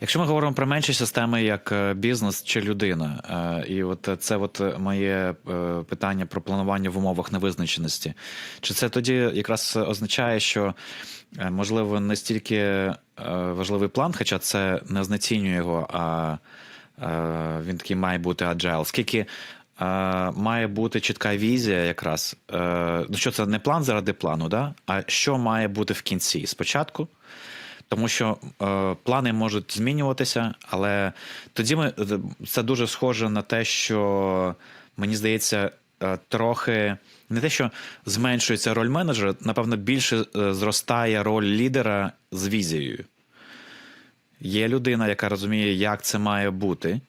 Якщо ми говоримо про менші системи, як е, бізнес чи людина, е, і от це от моє е, питання про планування в умовах невизначеності, чи це тоді якраз означає, що е, можливо не стільки е, важливий план, хоча це не знецінює його, а е, він такий має бути agile, скільки е, має бути чітка візія, якраз е, ну що це не план заради плану, да? а що має бути в кінці спочатку. Тому що е, плани можуть змінюватися, але тоді ми це дуже схоже на те, що мені здається, е, трохи не те, що зменшується роль менеджера, напевно, більше е, зростає роль лідера з візією. Є людина, яка розуміє, як це має бути,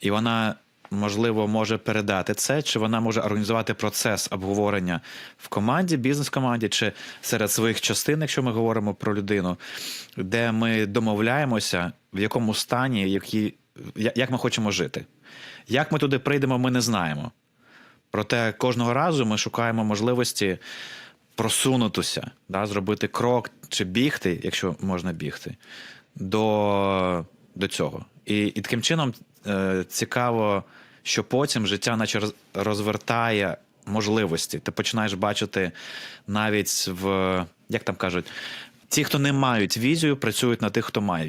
і вона, можливо, може передати це, чи вона може організувати процес обговорення в команді, бізнес-команді, чи серед своїх частин, якщо ми говоримо про людину, де ми домовляємося, в якому стані, які, як ми хочемо жити. Як ми туди прийдемо, ми не знаємо. Проте кожного разу ми шукаємо можливості просунутися, да, зробити крок чи бігти, якщо можна бігти, до, до цього. І, і таким чином е, цікаво, що потім життя наче розвертає можливості. Ти починаєш бачити навіть в, як там кажуть, ті, хто не мають візію, працюють на тих, хто має